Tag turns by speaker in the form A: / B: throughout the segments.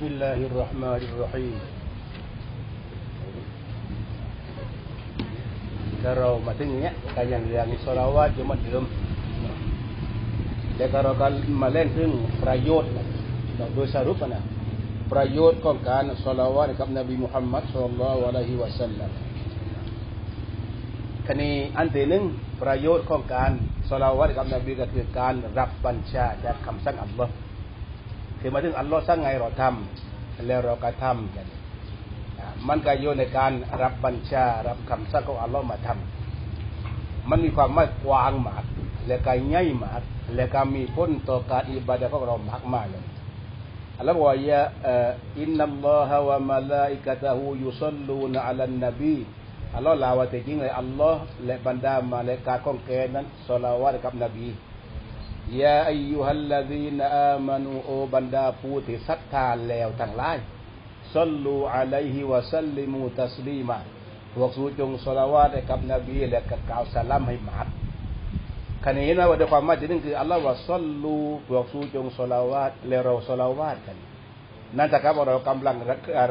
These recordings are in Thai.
A: بسم الله الرحمن الرحيم ถ้าเรามาถึงเนี้ยการยังเรียนสลาวาตจะมาเดิมแต่ก็เราก็มาเล่นถึงประโยชน์โดยสรุปนะประโยชน์ของการสลาวาตกับนบีมุฮัมมัดสุลลัลลอฮุอะลัยฮิวะสัลลัมคันนี้อันที่หนึ่งประโยชน์ของการสลาวาตกับนบีก็คือการรับบัญชาจากคำสั่งอัลลอฮ์ คือมาถึงอัลลอฮ์สั่งไงเราทำแล้วเราก็ทำกันมันก็อยู่ในการรับบัญชารับคำสั่งของอัลลอฮ์มาทำมันมีความไม่กว้างมาก และก็ใหญ่มาก และก็มีผลต่อการอิบาดะของเรามากมากเลยอัลลอฮ์บอกว่าอินนัลลอฮะวะมะลาอิกะตะฮูยุซัลลูนอะลันนบีอัลลอฮ์ลาว่าแต่จริงเลยอัลลอฮ์และบรรดามาและกาของแกนั้นสลาวะกับนบี ยาอายุฮัลลซีนอามานูโอบรรดาผู้ที่ศรัทธาแล้วทั้งหลายซัลลูอะลัยฮิวะซัลลิมูตัสลีมาพวกสูจงสลาวะกับนบีและกับกล่าวสลามให้มากขณะนี้นะว่าด้วยความมายที่นึงคืออัลลอฮ์ว่าซัลลูพวกสูจงสลาวะและเราสลาวะกัน นั่นจะครับว่าเรากำลัง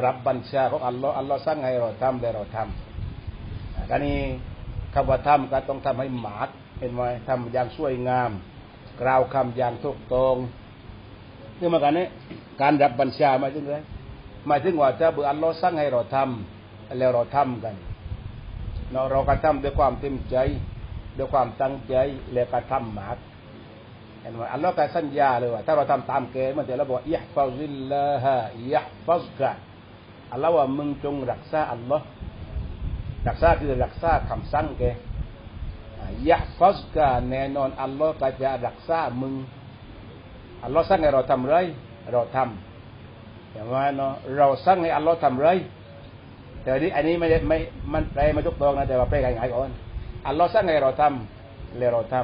A: รับบัญชาของอัลลอฮ์อัลลอฮ์สั่งให้เราทำและเราทำการนี้คำว่าทำก็ต้องทำให้หมาดเห็นไหมทำอย่างสวยงาม กล่าวคำอย่างถูกต้องนี่มากันนี้การรับบัญชาหมายถึงอะไรหมายถึงว่าจะเบื่ออัลลอฮ์สั่งให้เราทำแล้วเราทำกันเราเราก็ทำด้วยความเต็มใจด้วยความตั้งใจแล้วก็ทำหมาเห็นไหมอัลลอฮ์ก็สัญญาเลยว่าถ้าเราทำตามเกณฑ์มันจะเราบอกอิฮฟาซิลลาฮะอิฮฟาซกะอัลลอฮ์ว่ามึงจงรักษาอัลลอฮ์รักษาคือรักษาคำสั่งแก ยะฟัสกาแน่นอนอัลลอฮ์ก็จะรักษามึง อัลลอฮ์สั่งให้เราทำไร เราทำอย่างว่าเนาะเราสั่งให้อัลลอฮ์ทำไร แต่นี้อันนี้ไม่ไม่มันแปลไม่ถูกต้องนะแต่ว่าแปลง่ายๆก่อนอัลลอฮ์สั่งให้เราทำเลยเราท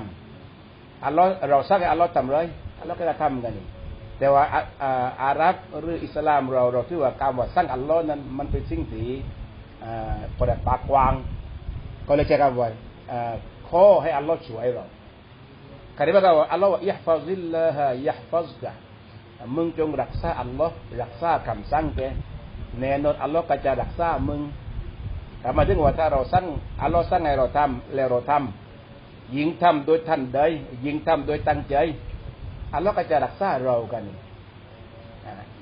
A: ำอัลลอฮ์เราสั่งให้อัลลอฮ์ทำไรอัลลอฮ์ก็จะทำกันนี่แต่ว่าอาหรับหรืออิสลามเราเราถือว่าการว่าสั่งอัลลอฮ์นั้นมันเป็นสิ่งที่อได้ปากกว้าง ก็เลยใช้คำว่า ขอให้อัลลอฮ์ช่วยเราคำนี้ว่าอัลลอฮ์ว่าอิฮฟาซิลลาฮะอิฮฟาซกะมึงจงรักษาอัลลอฮ์รักษาคำสั่งแกแน่นอนอัลลอฮ์ก็จะรักษามึงแต่มาถึงว่าถ้าเราสั่งอัลลอฮ์สั่งให้เราทำแล้วเราทำยิงทำโดยท่านใดยิงทำโดยตั้งใจอัลลอฮ์ก็จะรักษาเรากัน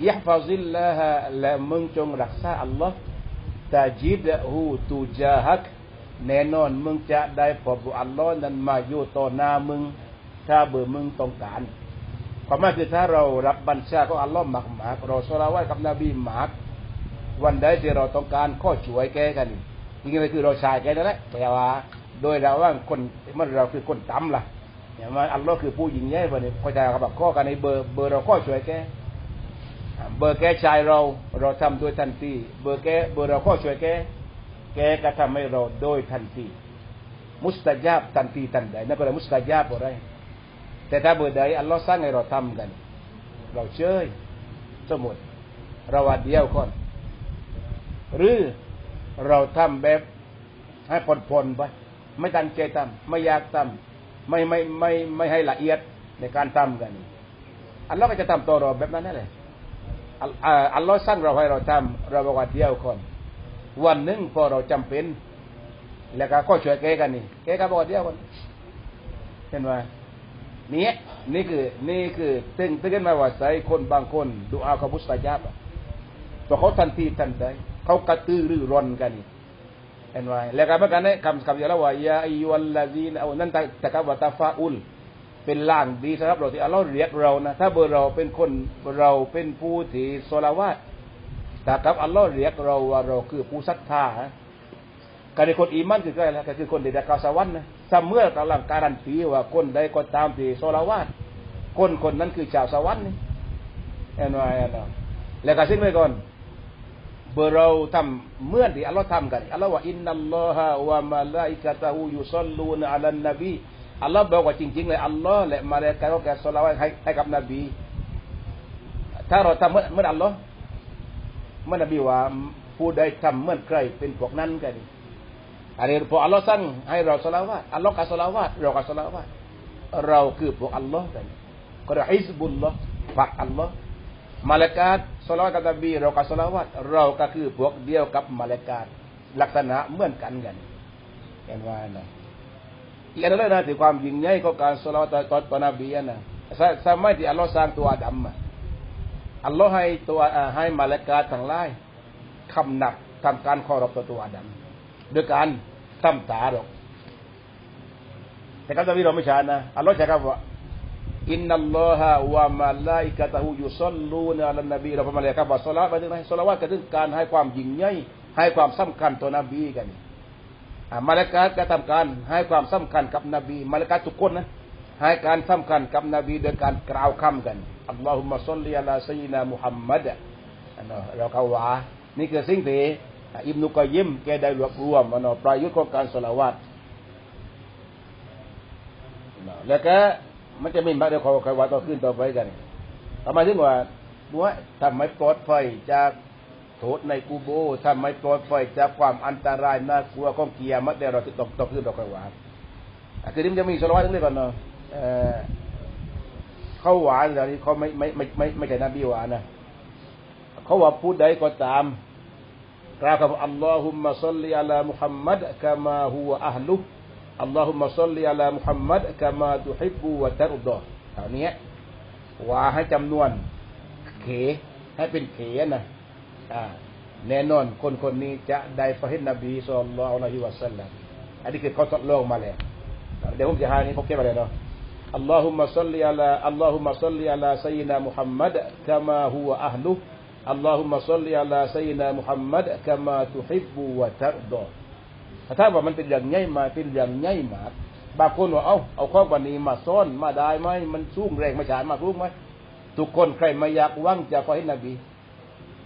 A: อิฮฟาซิลลาฮะและมึงจงรักษาอัลลอฮ์ตาจิดหูตูจาฮัก แน่นอนมึงจะได้พบอัลลอฮ์นั้นมาอยู่ต่อหน้ามึง ถ้าเบื่อมึงต้องการความหมายคือถ้าเรารับบัญชาของอัลลอฮ์มากหมากเราสละไว้กับนบีหมากวันใดที่เราต้องการข้อช่วยแกกันจริงๆคือเราชายแกนั่นแหละแต่ว่า โดยเราว่าคนมันเราคือคนต่ำล่ะอย่างว่าอัลลอฮ์คือผู้ยิงใหญ่วันนี้พอใจกับข้อกันในเบอร์เบอร์เราข้อช่วยแกเบอร์แกชายเราเราทำโดยทันทีเบอร์แกเบอร์เราข้อช่วยแก แกก็ทำให้เราโดยทันที มุสตาญาบทันทีทันใดนั่นก็เลยมุสตาญาบอะไรแต่ถ้าเบอร์ใดอัลลอฮ์สร้างให้เราทำกัน เราเชยสมมติเราวัดเดียวก่อนหรือเราทำแบบให้ผ่อนๆไปไม่ตั้งใจทำไม่อยากทำไม่ไม่ไม่ไม่ให้ละเอียดในการทำกัน อัลลอฮ์ก็จะทำตัวเราแบบนั้นนั่นแหละอัลลอฮ์สร้างเราให้เราทำเราบอกว่าเดียวก่อน วันหนึ่งพอเราจำเป็น แล้วก็ช่วยแกกันนี่แกก็บอกเดียวกันเห็นไหมนี่นี่คือ นี่คือตึงตึงกันมาว่าใส่คนบางคนดูอาเขาบุษตาญาบพอเขาทันทีทันใดเขากระตือรือร้นกันนี่เห็นไหมแล้วก็เมื่อกันนี่ยคำคำอย่างละว่ายาอิวัลลาซีนเอานั่นแต่แต่คำว่าตาฟาอุลเป็นล่างดีสำหรับเราที่อัลลอฮ์เรียกเรานะถ้าเบอร์เราเป็นคนเราเป็นผู้ที่โซลาวาต แต่ครับอัลลอฮ์เรียกเราว่าเราคือผู้ศรัทธาการคนอีมันคืออะไรก็คือคนที่ได้กาสวรรค์นะถ้าเมื่อกำลังการันตีว่าคนใดก็ตามที่โซลาวาตคนคนนั้นคือชาวสวรรค์นี่เห็นไหมนะแล้วก็สิ้นไปก่อนเบอร์เราทำเมื่อที่อัลลอฮ์ทำกันอัลลอฮ์ว่าอินนัลลอฮะวะมาลาอิกะตะฮูยุซัลลูนอะลันนบีอัลลอฮ์บอกว่าจริงๆเลยอัลลอฮ์และมาเลกาก็แกสลาวให้ให้กับนบีถ้าเราทำเมื่อเมื่ออัลลอฮ์ มื่อนบีว่าผู้ใดทำเมื่อใครเป็นพวกนั้นกันอันนี้พออัลลอฮ์สั่งให้เราสลาวะอัลลอฮ์ก็สลาวะเราก็สลาวะเราคือพวกอัลลอฮ์กันก็เรียกฮิสบุลลอฮ์ฝักอัลลอฮ์มาเลกาตสลาวกับนบีเรากับสลาวัตเราก็คือพวกเดียวกับมาเลกาตลักษณะเหมือนกันกันเห็นว่านะอีกอันนึงนะถึงความยิ่งใหญ่ของการสลาวต่อต่อต่อนบีนะสมัยที่อัลลอฮ์สร้างตัวอาดัมอั อัลลอฮ์ให้ตัวให้มาเลกาทั้งหลายคำหนักทำการขอรบตัวอาดัมโดยการทำตาหรอกแต่การนบีเราไม่ใช่นะอัลลอฮ์ใช้คำว่าอินนัลลอฮะวะมาลาอิกะตะฮูยุซัลลูนอะลันนบีเราพมาเลยครับว่าสลาไปถึงไหนสลาวะก็ถึงการให้ความยิ่งใหญ่ให้ความสำคัญต่อนบีกันมาเลกาก็ทำการให้ความสำคัญกับนบีมาเลกาทุกคนนะ ให้การสำคัญกับนบีโดยการกล่าวคำกันอัลลอฮุมะซัลลิอะลาซัยนามุฮัมมัดเราเขาว่านี่คือสิ่งที่อิบนุกอยิมแกได้รวบรวมมันประยุทธ์ของการสละวัดแล้วก็มันจะมีมาเดี๋ยวขาใครว่าต่อขึ้นต่อไปกันทำไมถึงว่าบัวทำไมปลอดภัยจากโทษในกูโบทำไมปลอดภัยจากความอันตรายน่ากลัวของเกียร์มัดเดี๋ยวเราจะตกตกขึ้นต่อไปว่าคือนี่มันจะมีสละวัดตรงนี้ก่อนเนาะ เขาหวานแต่นี้เขาไม่ไม่ไม่ไม่ไม่ใช่นบีหวานนะเขาว่าพูดใดก็ตามกล่าวคำอัลลอฮุมะซัลลิอัลามุฮัมมัดกามาฮุวะอัลลุอัลลอฮุมะซัลลิอัลามุฮัมมัดกามาตุฮิบูวะตะรุดอเท่านี้ว่าให้จำนวน เข ให้เป็นเขนะอ่าแน่นอนคนคนนี้จะได้พระเห็นนบีสุลต่านละฮิวะสัลลัมอันนี้คือเขาทดลองมาแล้วเดี๋ยวผมจะหานี้ผมเก็บมาเลยเนาะ اللهم صل على اللهم صل على سيدنا محمد كما هو أهله اللهم صل على سيدنا محمد كما تحب وترضى ถ้าว่ามันเป็นอย่างใหญ่มาเป็นอย่างใหญ่มาบางคนว่าเอาเอาข้อวันนี้มาซ่อนมาได้ไหมมันสู้แรงมาฉานมารู้ไหมทุกคนใครไม่อยากว่างจะขอให้นบี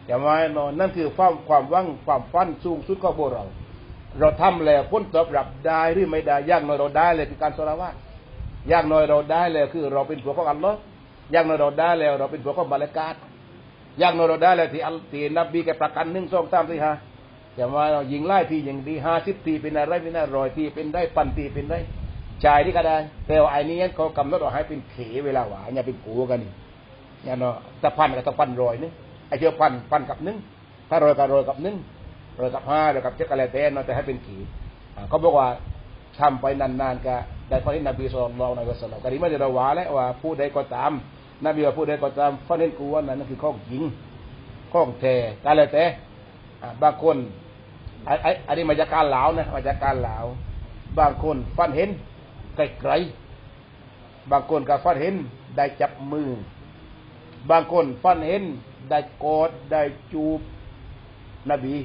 A: อย่ามาเนาะนั่นคือความความว่างความฟันสูงสุดของพวกเรา เราทำแล้วพ้นตอบรับได้หรือไม่ได้ยากน้อยเราได้เลยคือการสละวา ดยากน้อยเราได้แล้วคือเราเป็นผัวของอัลลอฮ์ยากน้อยเราได้แล้วเราเป็นผัวของมาเลกาตยากน้อยเราได้แล้วที่อัลที่นบีแกประกันหนึ่งสองสามสี่ห้าจะมาเรายิงไล่ทียิงดีห้าสิบทีเป็นอะไรเป็นอะไรอยทีเป็นได้ปันทีเป็นได้จ่ายที่ก็ได้ แต่ว่าไอ้นี้เขากำหนดเราให้เป็นเขเวลาหวานอย่าเป็นกูกันนี่เนี่ยเนาะถ้าพันก็ต้องพันรอยนึงไอ้เจ้าพันพันกับนึงถ้ารอยกับรอยกับนึงรอยกับห้ารอยกับเจ็ดอะไรแต่เนาะแต่ให้เป็นขีเขาบอกว่าทำไปนานๆก็ ได้พระเห็นนบีสุลต่านในวะสัลลัมกะดีไม่ได้ระวาแล้วว่าผู้ใดก็ตามนบีว่าผู้ใดก็ตามพระเห็นกูว่านั้นคือข้องหญิงข้องแท้การอะแต่บางคนอันนี้มาจากการเหลานะมาจากการเหลาบางคนฟันเห็นไกลๆบางคนก็ฟันเห็นได้จับมือ บางคนฟันเห็นได้กอดได้จูบนบี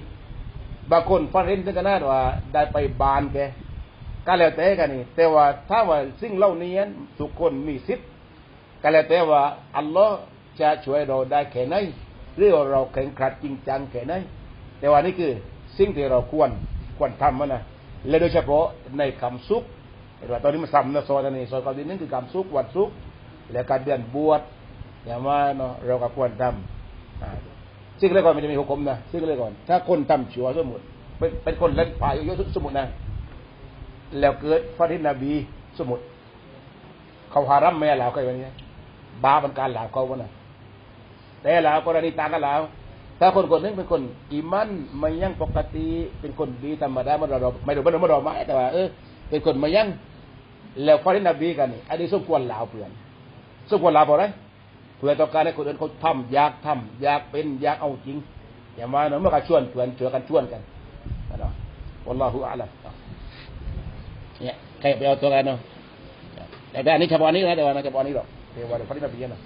A: บางคนฟันเห็นถึงขนาดว่าได้ไปบานแก ก็แล้วแต่กันนี่แต่ว่าถ้าว่าสิ่งเหล่านี้ทุกคนมีสิทธิ์ก็แล้วแต่ว่าอัลลอฮ์จะช่วยเราได้แค่ไหนหรือเราแข่งขันจริงจังแค่ไหนแต่ว่านี่คือสิ่งที่เราควรควรทำนะและโดยเฉพาะในคำซุกเราตอนนี้มาซ้ำนะซอยนี้ซอยคำนี้นั่นคือคำซุกวันซุกและการเดือนบวชอย่างว่าเนาะเราก็ควรทำสิ่งแรกก่อนมันจะมีหุกมนะสิ่งแรกก่อน ถ้าคนทำชั่วสมมติเป็นเป็นคนเล่นพายเยอะสมมตินะ แล้วเกิดฟาทินนบีสมุดเขาหารัมแม่ลาวใครวันนี้บาบันการลาวเขาวันน่ะแต่ลาวกรณีต่างกันลาวถ้าคนคนนึงเป็นคนอิมันไม่ยั่งปกติ เป็นคนดีธรรมดามันเราไม่รู้ไม่รู้ไม่รู้ไม่แต่ว่าเออเป็นคนไม่ยั่งแล้วฟาทินนบีกันนี่อันนี้สมควรลาวเพื่อนสมควรลาวเพราะอะไรเพื่อต้องการให้คนอื่นเขาทำอยากทำอยากเป็นอยากเอาจริงอย่ามาเนาะเมื่อกันชวนเพื่อนเชื่อกันชวนกันนะอัลลอฮฺอัลลอฮฺ เนี่ยใครไปเอาตัวกันเนาะแต่อันนี้เฉพาะนี้นะแต่ว่าเฉพาะนี้หรอกเดี๋ยววันพฤหัสบดีนะ